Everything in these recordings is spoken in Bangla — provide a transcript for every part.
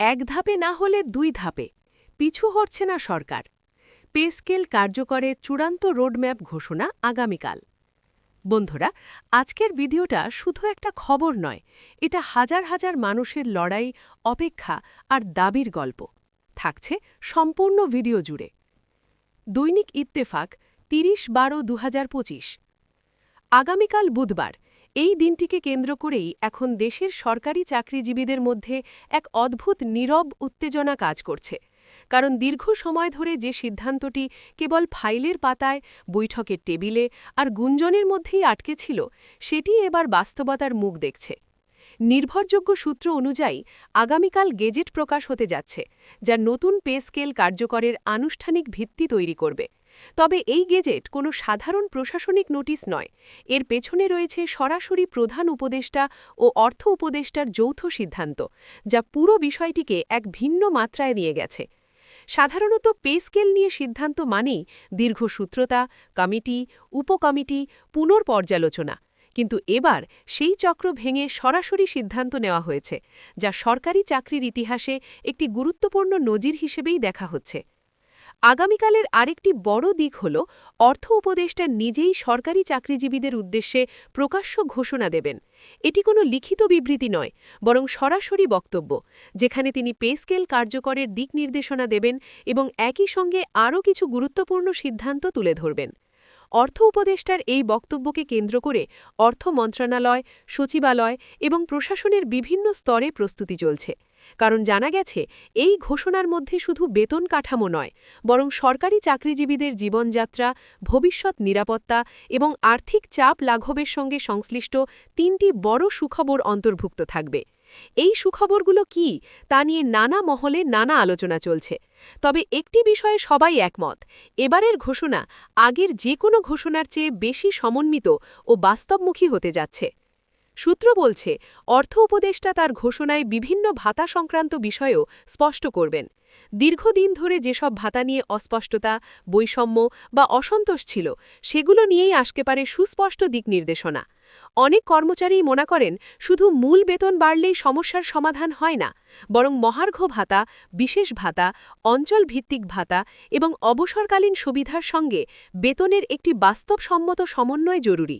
এক ধাপে না হলে দুই ধাপে, পিছু হচ্ছে না সরকার। পে স্কেল কার্যকরের চূড়ান্ত রোডম্যাপ ঘোষণা আগামীকাল। বন্ধুরা, আজকের ভিডিওটা শুধু একটা খবর নয়, এটা হাজার হাজার মানুষের লড়াই, অপেক্ষা আর দাবির গল্প। থাকছে সম্পূর্ণ ভিডিও জুড়ে। দৈনিক ইত্তেফাক তিরিশ বারো দু আগামীকাল বুধবার এই দিনটিকে কেন্দ্র করেই এখন দেশের সরকারি চাকরিজীবীদের মধ্যে এক অদ্ভুত নীরব উত্তেজনা কাজ করছে। কারণ দীর্ঘ সময় ধরে যে সিদ্ধান্তটি কেবল ফাইলের পাতায়, বৈঠকের টেবিলে আর গুঞ্জনের মধ্যেই আটকে ছিল, সেটি এবার বাস্তবতার মুখ দেখছে। নির্ভরযোগ্য সূত্র অনুযায়ী আগামীকাল গেজেট প্রকাশ হতে যাচ্ছে, যা নতুন পে স্কেল কার্যকরের আনুষ্ঠানিক ভিত্তি তৈরি করবে। তবে এই গেজেট কোনো সাধারণ প্রশাসনিক নোটিশ নয়, এর পেছনে রয়েছে সরাসরি প্রধান উপদেষ্টা ও অর্থ উপদেষ্টার যৌথ সিদ্ধান্ত, যা পুরো বিষয়টিকে এক ভিন্ন মাত্রায় নিয়ে গেছে। সাধারণত পে স্কেল নিয়ে সিদ্ধান্ত মানেই দীর্ঘসূত্রতা, কমিটি, উপকমিটি, পুনর্পর্যালোচনা কিন্তু এবার সেই চক্র ভেঙে সরাসরি সিদ্ধান্ত নেওয়া হয়েছে, যা সরকারি চাকরির ইতিহাসে একটি গুরুত্বপূর্ণ নজির হিসেবেই দেখা হচ্ছে। আগামীকালের আরেকটি বড় দিক হল, অর্থ উপদেষ্টা নিজেই সরকারি চাকরিজীবীদের উদ্দেশ্যে প্রকাশ্য ঘোষণা দেবেন। এটি কোনো লিখিত বিবৃতি নয়, বরং সরাসরি বক্তব্য, যেখানে তিনি পে স্কেল কার্যকরের দিক নির্দেশনা দেবেন এবং একই সঙ্গে আরও কিছু গুরুত্বপূর্ণ সিদ্ধান্ত তুলে ধরবেন। অর্থ উপদেষ্টার এই বক্তব্যকে কেন্দ্র করে অর্থ মন্ত্রণালয়, সচিবালয় এবং প্রশাসনের বিভিন্ন স্তরে প্রস্তুতি চলছে। কারণ জানা গেছে, এই ঘোষণার মধ্যে শুধু বেতন কাঠামো নয়, বরং সরকারি চাকরিজীবীদের জীবনযাত্রা, ভবিষ্যৎ নিরাপত্তা এবং আর্থিক চাপ লাঘবের সঙ্গে সংশ্লিষ্ট তিনটি বড় সুখবর অন্তর্ভুক্ত থাকবে। এই সুখবরগুলো কি, তা নিয়ে নানা মহলে নানা আলোচনা চলছে। তবে একটি বিষয়ে সবাই একমত, এবারের ঘোষণা আগের যে কোনো ঘোষণার চেয়ে বেশি সমন্বিত ও বাস্তবমুখী হতে যাচ্ছে। সূত্র বলছে, অর্থ উপদেষ্টা তার ঘোষণায় বিভিন্ন ভাতা সংক্রান্ত বিষয়েও স্পষ্ট করবেন। দীর্ঘদিন ধরে যেসব ভাতা নিয়ে অস্পষ্টতা, বৈষম্য বা অসন্তোষ ছিল, সেগুলো নিয়েই আসতে পারে সুস্পষ্ট দিক নির্দেশনা অনেক কর্মচারীই মনে করেন, শুধু মূল বেতন বাড়লেই সমস্যার সমাধান হয় না, বরং মহার্ঘ ভাতা, বিশেষ ভাতা অঞ্চল ভিত্তিক ভাতা এবং অবসরকালীন সুবিধার সঙ্গে বেতনের একটি বাস্তবসম্মত সমন্বয় জরুরি।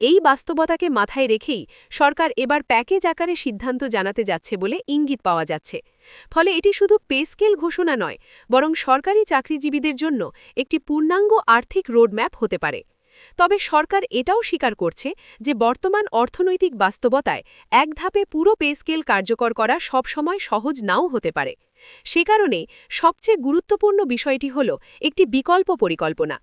এই বাস্তবতাকে মাথায় রেখেই সরকার এবার প্যাকেজ আকারে সিদ্ধান্ত জানাতে যাচ্ছে বলে ইঙ্গিত পাওয়া যাচ্ছে। ফলে এটি শুধু পে স্কেল ঘোষণা নয়, বরং সরকারি চাকরিজীবীদের জন্য একটি পূর্ণাঙ্গ আর্থিক রোডম্যাপ হতে পারে। তবে সরকার এটাও স্বীকার করছে যে বর্তমান অর্থনৈতিক বাস্তবতায় এক ধাপে পুরো পে স্কেল কার্যকর করা সবসময় সহজ নাও হতে পারে। সে কারণে সবচেয়ে গুরুত্বপূর্ণ বিষয়টি হল একটি বিকল্প পরিকল্পনা।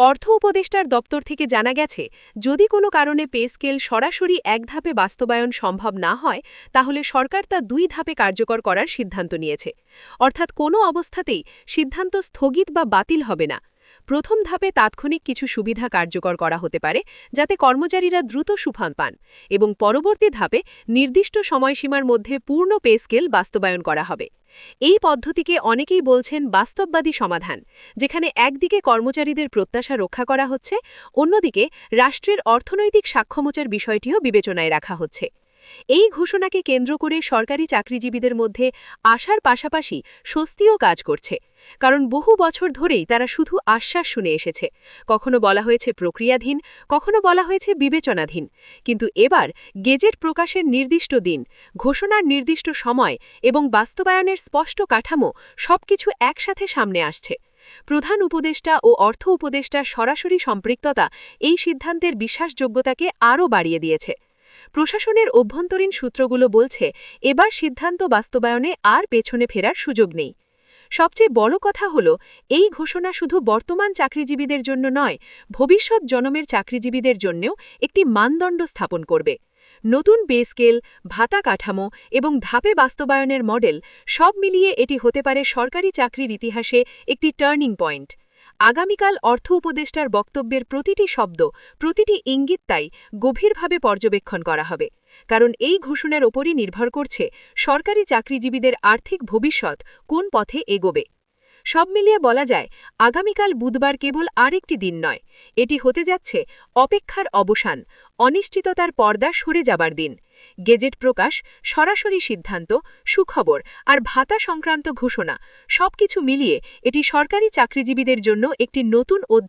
অর্থ উপদেষ্টার দপ্তর থেকে জানা গেছে, যদি কোনো কারণে পে স্কেল সরাসরি এক ধাপে বাস্তবায়ন সম্ভব না হয়, তাহলে সরকার তা দুই ধাপে কার্যকর করার সিদ্ধান্ত নিয়েছে। অর্থাৎ কোনো অবস্থাতেই সিদ্ধান্ত স্থগিত বা বাতিল হবে না। প্রথম ধাপে তাৎক্ষণিক কিছু সুবিধা কার্যকর করা হতে পারে, যাতে কর্মচারীরা দ্রুত সুফান পান এবং পরবর্তী ধাপে নির্দিষ্ট সময়সীমার মধ্যে পূর্ণ পে স্কেল বাস্তবায়ন করা হবে। এই পদ্ধতিকে অনেকেই বলছেন বাস্তববাদী সমাধান, যেখানে একদিকে কর্মচারীদের প্রত্যাশা রক্ষা করা হচ্ছে, অন্যদিকে রাষ্ট্রের অর্থনৈতিক সাক্ষমতার বিষয়টিও বিবেচনায় রাখা হচ্ছে। এই ঘোষণাকে কেন্দ্র করে সরকারি চাকরিজীবীদের মধ্যে আশার পাশাপাশি স্বস্তিও কাজ করছে, কারণ বহু বছর ধরেই তারা শুধু আশ্বাস শুনে এসেছে, কখনো বলা হয়েছে প্রক্রিয়াধীন, কখনো বলা হয়েছে বিবেচনাধীন, কিন্তু এবার গেজেট প্রকাশের নির্দিষ্ট দিন, ঘোষণার নির্দিষ্ট সময় এবং বাস্তবায়নের স্পষ্ট কাঠামো সবকিছু একসাথে সামনে আসছে। প্রধান উপদেষ্টা ও অর্থ উপদেষ্টার সরাসরি সম্পৃক্ততা এই সিদ্ধান্তের বিশ্বাসযোগ্যতাকে আরও বাড়িয়ে দিয়েছে। প্রশাসনের অভ্যন্তরীণ সূত্রগুলো বলছে, এবার সিদ্ধান্ত বাস্তবায়নে আর পেছনে ফেরার সুযোগ নেই। সবচেয়ে বড় কথা হল, এই ঘোষণা শুধু বর্তমান চাকরিজীবীদের জন্য নয়, ভবিষ্যৎ জনমের চাকরিজীবীদের জন্যও একটি মানদণ্ড স্থাপন করবে। নতুন পে স্কেল, ভাতা কাঠামো এবং ধাপে বাস্তবায়নের মডেল সব মিলিয়ে এটি হতে পারে সরকারি চাকরির ইতিহাসে একটি টার্নিং পয়েন্ট। আগামীকাল অর্থ উপদেষ্টার বক্তব্যের প্রতিটি শব্দ, প্রতিটি ইঙ্গিত তাই গভীরভাবে পর্যবেক্ষণ করা হবে। কারণ এই ঘোষণার ওপরই নির্ভর করছে সরকারি চাকরিজীবীদের আর্থিক ভবিষ্যৎ কোন পথে এগোবে। সব মিলিয়ে বলা যায়, আগামীকাল বুধবার কেবল আরেকটি দিন নয়, এটি হতে যাচ্ছে অপেক্ষার অবসান, অনিশ্চিততার পর্দা সরে যাবার দিন। গেজেট প্রকাশ, সরাসরি সিদ্ধান্ত, সুখবর আর ভাতা সংক্রান্ত ঘোষণা সবকিছু মিলিয়ে এটি সরকারি চাকরিজীবীদের জন্য একটি নতুন অধ্যায়।